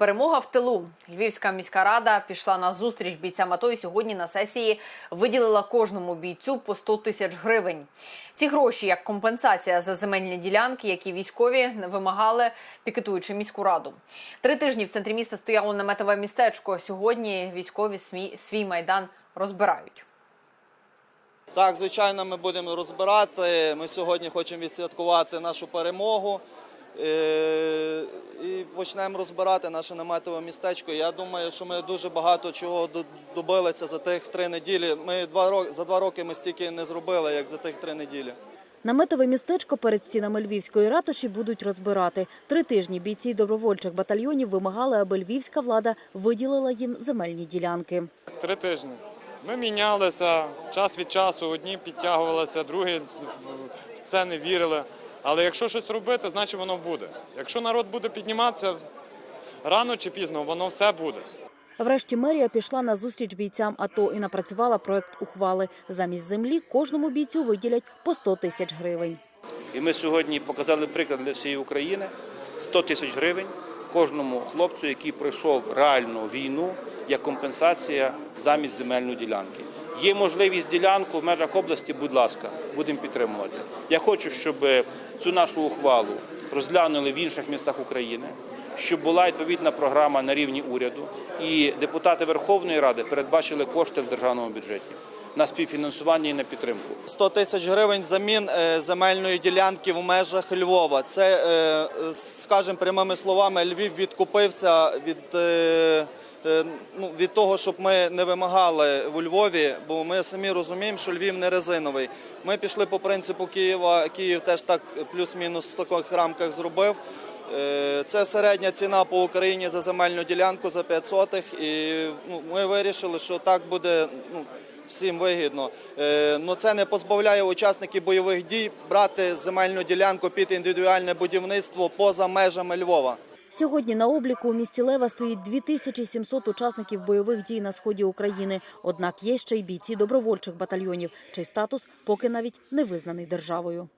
Перемога в тилу. Львівська міська рада пішла на зустріч бійцям АТО і сьогодні на сесії виділила кожному бійцю по 100 тисяч гривень. Ці гроші як компенсація за земельні ділянки, які військові вимагали, пікетуючи міську раду. Три тижні в центрі міста стояло наметове містечко. Сьогодні військові свій, майдан розбирають. Так, звичайно, ми будемо розбирати. Ми сьогодні хочемо відсвяткувати нашу перемогу і почнемо розбирати наше наметове містечко. Я думаю, що ми дуже багато чого до- добилися за тих три неділі. Ми два роки за два роки ми стільки не зробили, як за тих три неділі. Наметове містечко перед стінами львівської ратуші будуть розбирати. Три тижні бійці добровольчих батальйонів вимагали, аби львівська влада виділила їм земельні ділянки. Три тижні. Ми мінялися час від часу, одні підтягувалися, другі в це не вірили. Але якщо щось робити, значить воно буде. Якщо народ буде підніматися, рано чи пізно воно все буде. Врешті мерія пішла на зустріч бійцям АТО і напрацювала проект ухвали. Замість землі кожному бійцю виділять по 100 тисяч гривень. І ми сьогодні показали приклад для всієї України 100 тисяч гривень кожному хлопцю, який пройшов реальну війну як компенсація замість земельної ділянки. Є можливість ділянку в межах області, будь ласка, будемо підтримувати. Я хочу, щоб цю нашу ухвалу розглянули в інших містах України, щоб була відповідна програма на рівні уряду, і депутати Верховної Ради передбачили кошти в державному бюджеті на співфінансування і на підтримку. 100 тисяч гривень замін е, земельної ділянки в межах Львова. Це, е, е, скажімо прямими словами, Львів відкупився від, ну, від того, щоб ми не вимагали у Львові, бо ми самі розуміємо, що Львів не резиновий. Ми пішли по принципу Києва. Київ теж так плюс-мінус в таких рамках зробив. Е, Це середня ціна по Україні за земельну ділянку за 5 сотих. І ну, ми вирішили, що так буде ну, всім вигідно. Е, Ну це не позбавляє учасників бойових дій брати земельну ділянку під індивідуальне будівництво поза межами Львова. Сьогодні на обліку у місті Лева стоїть 2700 учасників бойових дій на сході України. Однак є ще й бійці добровольчих батальйонів, чий статус поки навіть не визнаний державою.